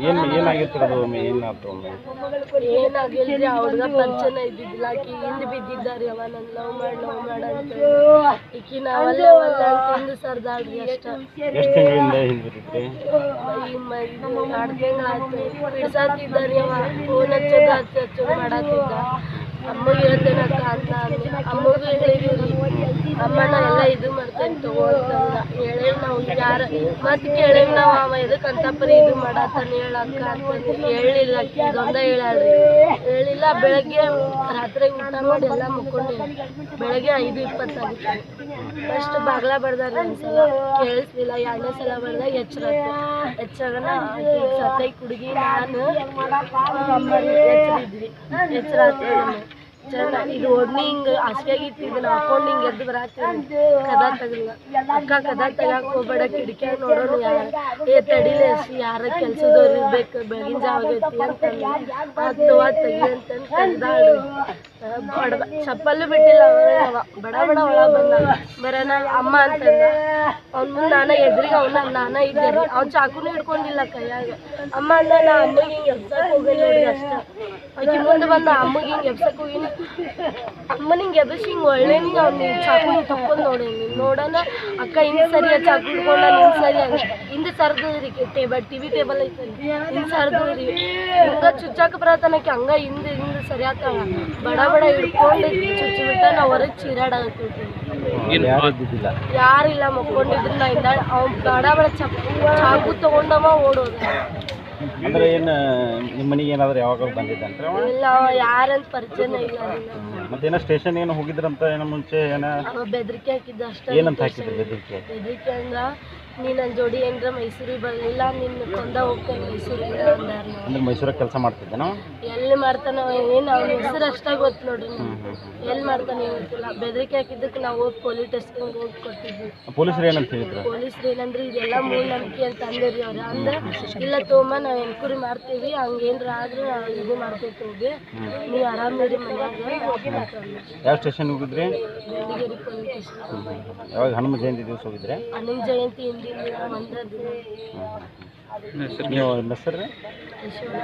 ಏನು ಒಮ್ಮೆ? ಏನಾಯ್ತು ಒಮ್ಮೆ? ಏನಾಗಿಲ್ರಿ ಪಂಚನ ಪರಿಚಯನ ಇದ್ದಿದ್ದಿಲ್ಲ ಆಕಿ ಹಿಂದ್ ಬಿದ್ದಿದ್ದಾರಿ ಅವ ನನ್ ಲವ್ ಮಾಡ್ ಲವ್ ಮಾಡ ಅಂತ. ಈಕಿ ನಾವಲ್ಲೇ ಅಂತ ಹಿಂದ್ ಸರ್ದಾಳ್ರಿ ಅಷ್ಟ. ಎಷ್ಟು ತಿಂಗಳಿಂದ ತಿಂಗಳಾಯ್ತು ಬಿಡ್ಸಾತಿದ್ದಾರಿ ಅವ. ಫೋನ್ ಹಚ್ಚೋದು ಹಚ್ಚ ಹಚ್ಚೋದು ಮಾಡತ್ತಿದ್ದ ಅಮ್ಮಗೆ ಹೇಳ್ತೇನೆ ಅಂತ ಅಂದೆ ಅಮ್ಮಗೂ ಹೇಳಿದೀವಿ ಅಮ್ಮನ ಎಲ್ಲ ಇದು ಮಾಡ್ತೇನೆ ತಗೋ ಅಂತಂದ ಹೇಳೇವ್ ನಾವು ಯಾರ ಮತ್ತೆ ಕೇಳೇವ್ ನಾವು ಅವ ಎದಕ್ಕೆ ಅಂತಪ್ಪರಿ ಪರಿ ಇದು ಮಾಡತ್ತಾನ ಹೇಳಕ್ಕ ಅಂತಂದು ಹೇಳಿಲ್ಲ ಒಂದ ಇದೊಂದ ಹೇಳಾಳ್ರಿ ಹೇಳಿಲ್ಲ, ಬೆಳಗ್ಗೆ ರಾತ್ರಿ ಊಟ ಮಾಡಿ ಎಲ್ಲ ಮುಕ್ಕೊಂಡೆ. ಬೆಳಗ್ಗೆ ಐದು ಇಪ್ಪತ್ತಾಗಿತ್ತು ಫಸ್ಟ್ ಬಾಗ್ಲ ಬಡ್ದಾರ ಒಂದ್ಸಲ ಕೇಳಿಸ್ಲಿಲ್ಲ, ಎರಡನೇ ಸಲ ಬರ್ದಾಗ ಎಚ್ಚರ ಎಚ್ಚರನ ಸತ್ತೈ ಕುಡುಗಿ ನಾನು ಎಚ್ಚರ ಇದ್ವಿ ಚೆನ್ನ ಇದು ಒಡ್ನಿ ಹಿಂಗೆ ಇದನ್ನ ಇಟ್ಟಿದ್ದು ನಾ ಹಾಕೊಂಡು ಹಿಂಗೆ ಎದ್ದು ಬರಾತೀನಿ ಕದ ತಗಲ್ಲ. ಅಕ್ಕ ಕದ ತೆಗಿಯಕ್ಕೆ ಹೋಗ್ಬೇಡ, ಕಿಟಕಿ ನೋಡೋಣ ಯಾರ ಏ, ತಡಿಲೇ ಯಾರ ಕೆಲ್ಸದವ್ರು ಇರ್ಬೇಕು, ಬೆಳಗಿನ ಜಾವ ಆಗೈತಿ ಅಂತಂದು ವಾತ್ ತೆಗಿ ಅಂತಂದು ತೆಗ್ದಾಳು ಬಡ ಚಪ್ಪಲ್ಲು ಬಿಟ್ಟಿಲ್ಲ ಅವರೇ ಅವ. ಬಡ ಬಡ ಒಳ ಬಂದ. ಬರೋಣ ಅಮ್ಮ ಅಂತಂದ ಅವ್ನ ಮುಂದೆ ನಾನ ಎದ್ರಿಗೆ, ಅವ್ನ ನಾನ ಇದ್ದೆ. ಅವ್ನು ಚಾಕುನು ಹಿಡ್ಕೊಂಡಿಲ್ಲ ಕೈಯಾಗ. ಅಮ್ಮ ಅಂದ, ನಾ ಅಮ್ಮಗೆ ಹಿಂಗೆ ಹೋಗಿ ಅಷ್ಟ. ಆಕಿ ಮುಂದೆ ಬಂದ, ಅಮ್ಮಗೆ ಹಿಂಗೆ ಎಬ್ಸಕ್ಕೆ ಹೋಗಿನಿ ಅಮ್ಮನ ಹಿಂಗೆ ಎಬ್ಬಿಸಿ ಹಿಂಗೆ ಒಳ್ಳೆ ಅವ್ನು ಚಾಕು ತಕ್ಕೊಂಡು ನೋಡೇನಿ ನೋಡೋಣ ಅಕ್ಕ ಹಿಂಗೆ ಸರಿ ಚಾಕು ಹಿಡ್ಕೊಂಡ ಹಿಂಗೆ ಸರಿ ಆಗ ಹಿಂದೆ ಸರ್ದು ರೀ ಟೇಬಲ್ ಟಿ ವಿ ಟೇಬಲ್ ಐತೆ. ಹಿಂಗೆ ಸರ್ದು ರೀ ಹಿಂಗೆ ಚುಚ್ಚಾಕ ಬರತ್ತಾನಕ್ಕೆ ಹಂಗ ಹಿಂದೆ ಹಿಂದೆ ಸರಿ ಆತಾಳ ಬಡ ಬಡ ಹಿಡ್ಕೊಂಡು ಚುಚ್ಚಿ ಬಿಟ್ಟ ನಾ ಹೊರಗೆ ಇಲ್ಲ ಯಾರಿಲ್ಲ ಮಕ್ಕೊಂಡಿದ್ರು ನಾ ಇಂದ ಅವ್ನು ಬಡ ಬಡ ಚಪ್ ಚಾಕು ತಗೊಂಡವ ಓಡೋದ. ಅಂದ್ರೆ ಏನು ನಿಮ್ಮ ಮನೆಗೆ ಏನಾದ್ರು ಯಾವಾಗ ಬಂದಿದ್ದಂದ್ರೆ ಅವ ಇಲ್ಲ ಯಾರಂತ ಪರಿಚಯನೇ ಇಲ್ಲ ಮತ್ತೇನೋ ಸ್ಟೇಷನ್ ಏನೋ ಹೋಗಿದ್ರಂತ ಏನೋ ಮುಂಚೆ ಏನೋ? ಅವ ಬೆದರಿಕೆ ಹಾಕಿದ್ದ ಅಷ್ಟೇ ಏನಂತ ಹಾಕಿದ್ರು ಬೆದರಿಕೆ? ಬೆದರಿಕೆ ಅಂದ್ರ ನೀ ನನ್ನ ಜೋಡಿ ಏನ್ರ ಮೈಸೂರಿಗೆ ಬರಲಿಲ್ಲ ನಿನ್ನ ಕೊಂದ ಹೋಗ್ತೇನೆ ಮೈಸೂರಿಗೆ ಅಂದಾರ ಅಂದ್ರೆ ಮೈಸೂರಾಗ ಕೆಲಸ ಮಾಡ್ತಿದ್ದೇನೋ ಎಲ್ಲಿ ಮಾಡ್ತಾನ ಏನು ಅವ್ನ ಹೆಸರು ಅಷ್ಟೇ ಗೊತ್ತು ನೋಡ್ರಿ ಎಲ್ಲಿ ಮಾಡ್ತಾನೆ ಗೊತ್ತಿಲ್ಲ. ಬೆದರಿಕೆ ಹಾಕಿದ್ದಕ್ಕೆ ನಾವು ಹೋಗಿ ಪೊಲೀಸ್ ಸ್ಟೇಷನ್ಗೆ ಹೋಗಿ ಕೊಟ್ಟಿದ್ವಿ. ಪೊಲೀಸರು ಏನಂತ ಹೇಳಿದ್ರು? ಪೊಲೀಸರು ಏನಂದ್ರೆ ಇದೆಲ್ಲ ಮೂಢನಂಬಿಕೆ ಅಂತ ಅಂದಿರಿ ಅವ್ರ. ಅಂದ್ರೆ ಇಲ್ಲ ತೋಮ ನಾವು ಎನ್ಕ್ವೈರಿ ಮಾಡ್ತೀವಿ ಹಂಗೇನ್ರ ಆದ್ರೆ ನಾವು ಇದು ಮಾಡ್ಕೊತೀವಿ ನೀವು ಆರಾಮಿರಿ ಮನ್ಯಾಗ. ಯಾವ ಸ್ಟೇಷನ್ ಹೋಗಿದ್ರಿ? ಬೆಳ್ಳಿಗೆರೆ ಪೊಲೀಸ್ ಯಾವಾಗ ಹನುಮ ಜಯಂತಿ ದಿವಸ ಹೋಗಿದ್ರೆ? ಹನುಮ ಜಯಂತಿ ಹಿಂದಿನ ದಿನ ಮಂದ್ರ ದಿನ. ನೀವು ಹೆಸರು? ರೀ ಯಶೋಧ